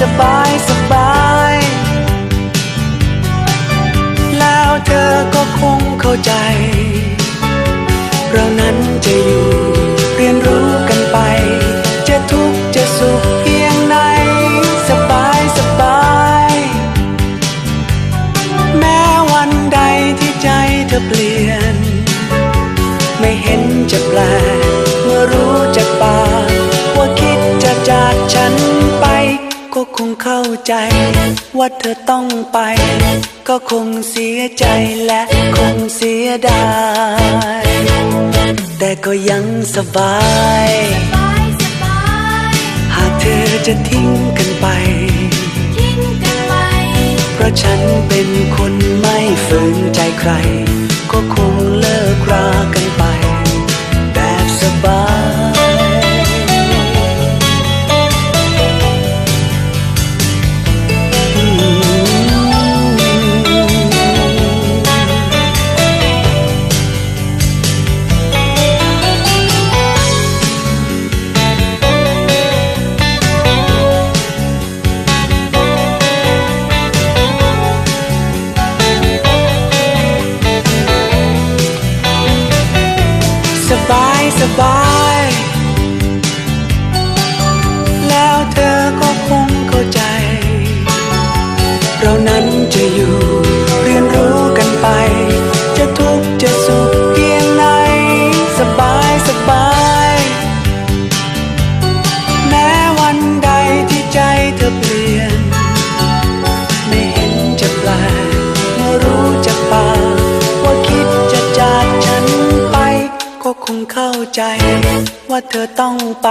สบายสบาย แล้วเธอก็คงเข้าใจ เรานั้นจะอยู่เรียนรู้กันไป จะทุกข์จะสุขเพียงไหนสบายสบาย แม้วันใดที่ใจเธอเปลี่ยน ไม่เห็นจะแปลก เข้าใจ ว่าเธอต้องไป ก็คงเสียใจและคงเสียดาย แต่ก็ยังสบาย หากเธอจะทิ้งกันไปทิ้งกันไปเพราะฉันเป็นคนไม่ฝืนใจใคร ก็คงเลิกรากัน คงเข้าใจ ว่าเธอต้องไป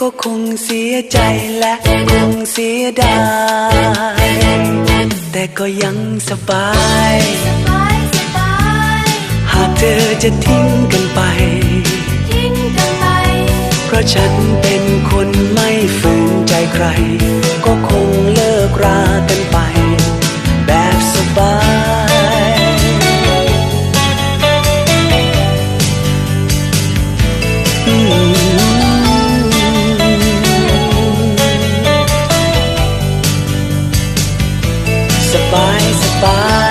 ก็คงเสียใจและคงเสียดาย แต่ก็ยังสบาย หากเธอจะทิ้งกันไป เพราะฉันเป็นคนไม่ฝืนใจใคร ก็คงเลิกรากันไป nice advice.